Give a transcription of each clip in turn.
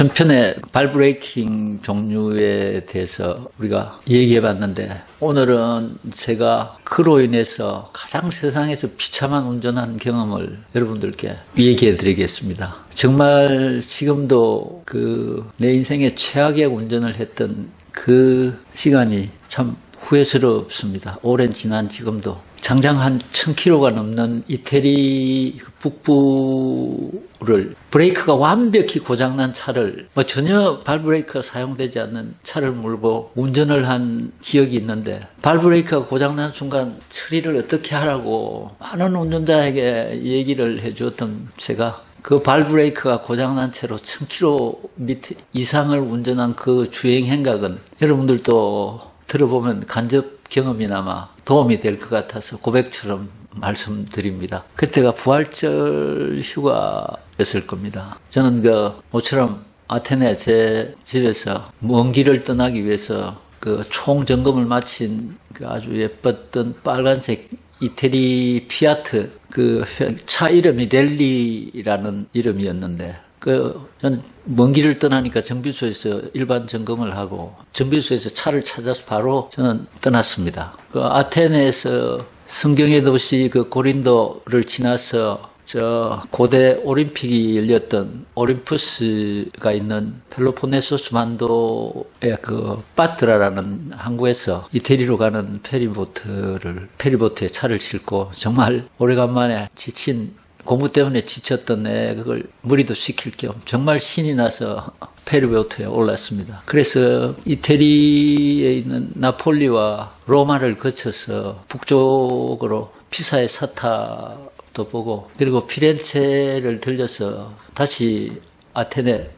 전편에 발브레이킹 종류에 대해서 우리가 얘기해 봤는데 오늘은 제가 그로 인해서 가장 세상에서 비참한 운전한 경험을 여러분들께 얘기해 드리겠습니다. 정말 지금도 그 내 인생의 최악의 운전을 했던 그 시간이 참 후회스럽습니다. 오랜 지난 지금도 장장 한 1000km가 넘는 이태리 북부를 브레이크가 완벽히 고장난 차를 뭐 전혀 발브레이크가 사용되지 않는 차를 몰고 운전을 한 기억이 있는데 발브레이크가 고장난 순간 처리를 어떻게 하라고 많은 운전자에게 얘기를 해주었던 제가 그 발브레이크가 고장난 채로 1000km 이상을 운전한 그 주행 행각은 여러분들도 들어보면 간접 경험이나마 도움이 될 것 같아서 고백처럼 말씀드립니다. 그때가 부활절 휴가였을 겁니다. 저는 그 모처럼 아테네 제 집에서 먼 길을 떠나기 위해서 그 총점검을 마친 그 아주 예뻤던 빨간색 이태리 피아트 그 차 이름이 랠리라는 이름이었는데 그 저는 먼 길을 떠나니까 정비소에서 일반 점검을 하고 정비소에서 차를 찾아서 바로 저는 떠났습니다. 그 아테네에서 성경의 도시 그 고린도를 지나서 저 고대 올림픽이 열렸던 올림푸스가 있는 펠로폰네소스 만도의 그 바트라라는 항구에서 이태리로 가는 페리보트를 페리보트에 차를 싣고 정말 오래간만에 지친 공부 때문에 지쳤던 내 그걸 무리도 시킬 겸 정말 신이 나서 페리보트에 올랐습니다. 그래서 이태리에 있는 나폴리와 로마를 거쳐서 북쪽으로 피사의 사탑도 보고 그리고 피렌체를 들려서 다시 아테네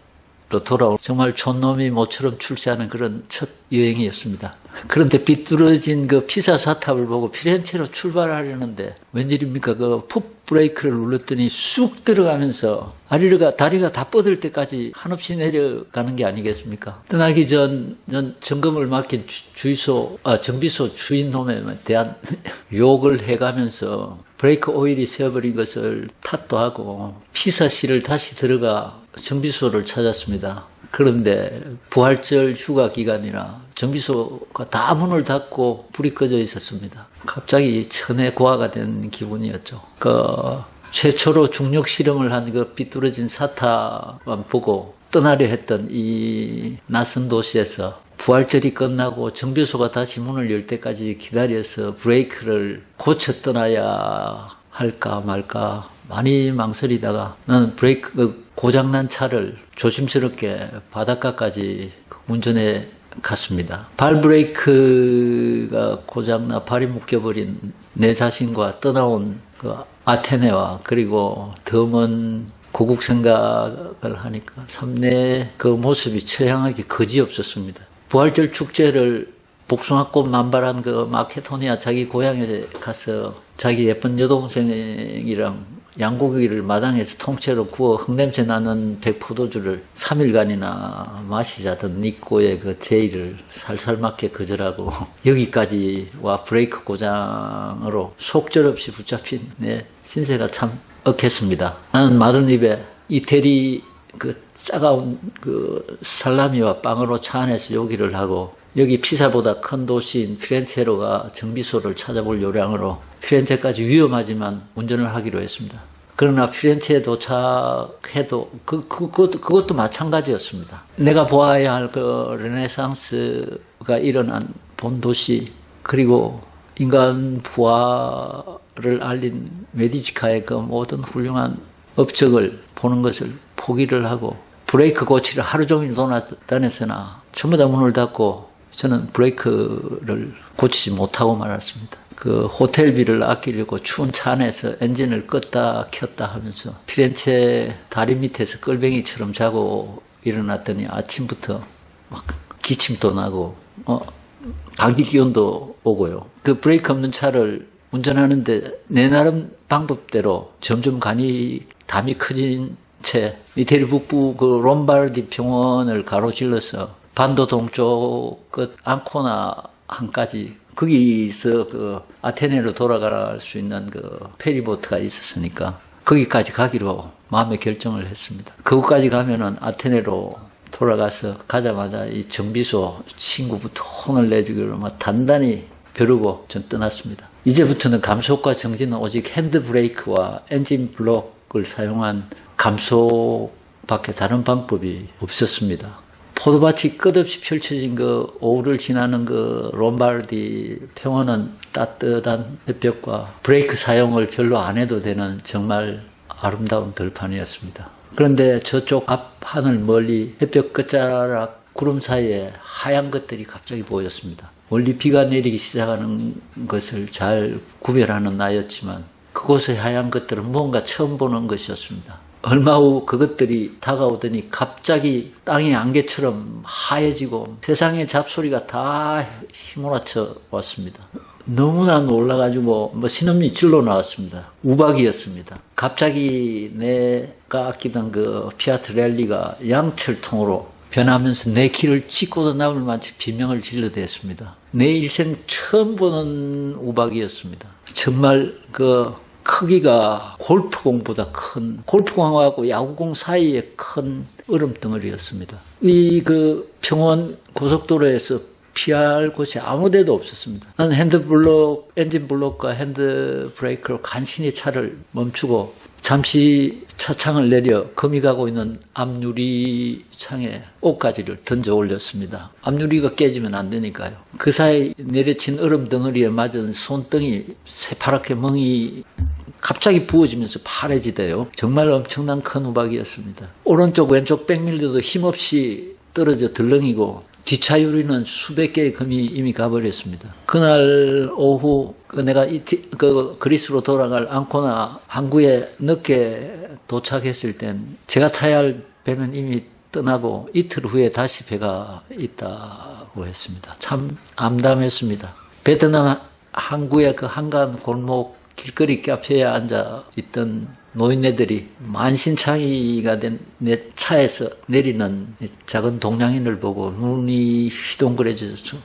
로 돌아온 정말 촌놈이 모처럼 출세하는 그런 첫 여행이었습니다. 그런데 삐뚤어진 그 피사 사탑을 보고 피렌체로 출발하려는데 웬일입니까? 그 풋 브레이크를 눌렀더니 쑥 들어가면서 다리가, 다리가 다 뻗을 때까지 한없이 내려가는 게 아니겠습니까? 떠나기 전, 전 점검을 맡긴 주, 유소 아, 정비소 주인놈에 대한 욕을 해가면서 브레이크 오일이 새어버린 것을 탓도 하고 피사실을 다시 들어가 정비소를 찾았습니다. 그런데 부활절 휴가 기간이라 정비소가 다 문을 닫고 불이 꺼져 있었습니다. 갑자기 천의 고아가 된 기분이었죠. 그 최초로 중력 실험을 한그 삐뚤어진 사탑만 보고 떠나려 했던 이 낯선 도시에서 부활절이 끝나고 정비소가 다시 문을 열 때까지 기다려서 브레이크를 고쳐 떠나야 할까 말까 많이 망설이다가 나는 브레이크 그 고장난 차를 조심스럽게 바닷가까지 운전해 갔습니다. 발 브레이크가 고장나 발이 묶여버린 내 자신과 떠나온 그 아테네와 그리고 더먼 고국 생각을 하니까 참내그 모습이 처량하게 거지없었습니다. 부활절 축제를 복숭아꽃 만발한 그 마케도니아 자기 고향에 가서 자기 예쁜 여동생이랑 양고기를 마당에서 통째로 구워 흙냄새 나는 백포도주를 3일간이나 마시자던 니꼬의 그 제의를 살살 맞게 거절하고 여기까지 와 브레이크 고장으로 속절없이 붙잡힌 내 신세가 참 억했습니다. 나는 마른 입에 이태리 그 차가운 그 살라미와 빵으로 차 안에서 요기를 하고 여기 피사보다 큰 도시인 피렌체로가 정비소를 찾아볼 요량으로 피렌체까지 위험하지만 운전을 하기로 했습니다. 그러나 피렌체에 도착해도 그, 그, 그것도, 그것도 마찬가지였습니다. 내가 보아야 할 그 르네상스가 일어난 본 도시 그리고 인간 부활을 알린 메디치카의 그 모든 훌륭한 업적을 보는 것을 포기를 하고 브레이크 고치를 하루 종일 돌아다녔으나 전부 다 문을 닫고 저는 브레이크를 고치지 못하고 말았습니다. 그 호텔비를 아끼려고 추운 차 안에서 엔진을 껐다 켰다 하면서 피렌체 다리 밑에서 끌뱅이처럼 자고 일어났더니 아침부터 막 기침도 나고 어 감기 기운도 오고요. 그 브레이크 없는 차를 운전하는데 내 나름 방법대로 점점 간이 담이 커진 채 이태리 북부 그 롬바르디 병원을 가로질러서 반도 동쪽 끝 앙코나 한까지 거기서 그 아테네로 돌아갈 수 있는 그 페리보트가 있었으니까 거기까지 가기로 마음의 결정을 했습니다. 그곳까지 가면은 아테네로 돌아가서 가자마자 이 정비소 친구부터 혼을 내주기로 막 단단히 벼르고 전 떠났습니다. 이제부터는 감속과 정지는 오직 핸드 브레이크와 엔진 블록을 사용한 감속밖에 다른 방법이 없었습니다. 포도밭이 끝없이 펼쳐진 그 오후를 지나는 그 롬바르디 평원은 따뜻한 햇볕과 브레이크 사용을 별로 안 해도 되는 정말 아름다운 들판이었습니다. 그런데 저쪽 앞 하늘 멀리 햇볕 끝자락 구름 사이에 하얀 것들이 갑자기 보였습니다. 멀리 비가 내리기 시작하는 것을 잘 구별하는 나였지만 그곳의 하얀 것들은 무언가 처음 보는 것이었습니다. 얼마 후 그것들이 다가오더니 갑자기 땅이 안개처럼 하얘지고 세상의 잡소리가 다 휘몰아쳐 왔습니다. 너무나 놀라가지고 뭐 신음이 질러 나왔습니다. 우박이었습니다. 갑자기 내가 아끼던 그 피아트 랠리가 양철통으로 변하면서 내 길을 찍고도 남을 마치 비명을 질러댔습니다. 내 일생 처음 보는 우박이었습니다. 정말 그 크기가 골프공보다 큰 골프공하고 야구공 사이에 큰 얼음 덩어리였습니다. 이 그 평원 고속도로에서 피할 곳이 아무 데도 없었습니다. 나는 핸드블록, 엔진 블록과 핸드 브레이크로 간신히 차를 멈추고 잠시 차창을 내려 금이 가고 있는 앞유리 창에 옷가지를 던져 올렸습니다. 앞유리가 깨지면 안 되니까요. 그 사이 내려친 얼음 덩어리에 맞은 손등이 새파랗게 멍이 갑자기 부어지면서 파래지대요. 정말 엄청난 큰 우박이었습니다. 오른쪽 왼쪽 백밀러도 힘없이 떨어져 들렁이고 뒷차 유리는 수백 개의 금이 이미 가버렸습니다. 그날 오후 그 내가 이티, 그 그리스로 돌아갈 앙코나 항구에 늦게 도착했을 땐 제가 타야 할 배는 이미 떠나고 이틀 후에 다시 배가 있다고 했습니다. 참 암담했습니다. 베트남 항구의 그 한간 골목 길거리 카페에 앉아 있던 노인네들이 만신창이가 된 내 차에서 내리는 작은 동양인을 보고 눈이 휘동그레져서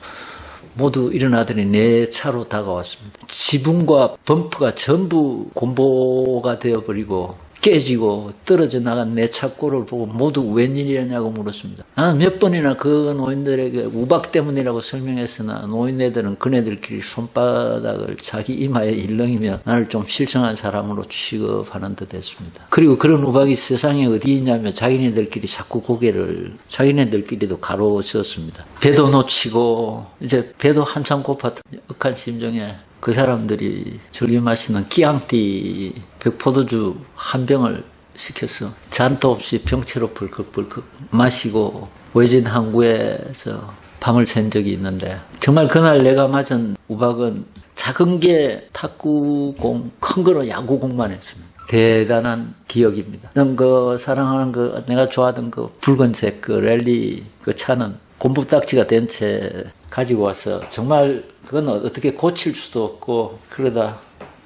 모두 일어나더니 내 차로 다가왔습니다. 지붕과 범프가 전부 곰보가 되어버리고 깨지고 떨어져 나간 내차 꼴을 보고 모두 웬일이냐고 물었습니다. 나는 몇 번이나 그 노인들에게 우박 때문이라고 설명했으나 노인네들은 그네들끼리 손바닥을 자기 이마에 일렁이며 나를 좀 실성한 사람으로 취급하는 듯 했습니다. 그리고 그런 우박이 세상에 어디 있냐며 자기네들끼리 자꾸 고개를 자기네들끼리도 가로지었습니다. 배도 놓치고 이제 배도 한참 고팠던 억한 심정에 그 사람들이 즐겨 마시는 끼앙띠 백포도주 한 병을 시켜서 잔도 없이 병채로 벌컥벌컥 마시고 외진 항구에서 밤을 샌 적이 있는데 정말 그날 내가 맞은 우박은 작은 게 탁구공, 큰 거로 야구공만 했습니다. 대단한 기억입니다. 저는 그 사랑하는 그 내가 좋아하던 그 붉은색 그 랠리 그 차는 곰부딱지가 된 채 가지고 와서 정말 그건 어떻게 고칠 수도 없고 그러다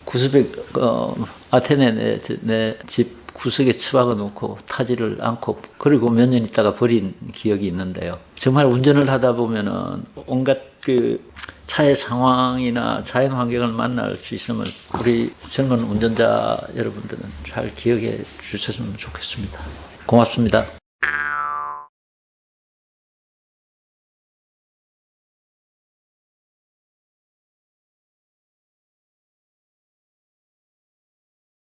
구스백 어, 아테네 내 집 구석에 처박아 놓고 타지를 않고 그리고 몇 년 있다가 버린 기억이 있는데요. 정말 운전을 하다 보면은 온갖 그 차의 상황이나 자연 환경을 만날 수 있으면 우리 젊은 운전자 여러분들은 잘 기억해 주셨으면 좋겠습니다. 고맙습니다.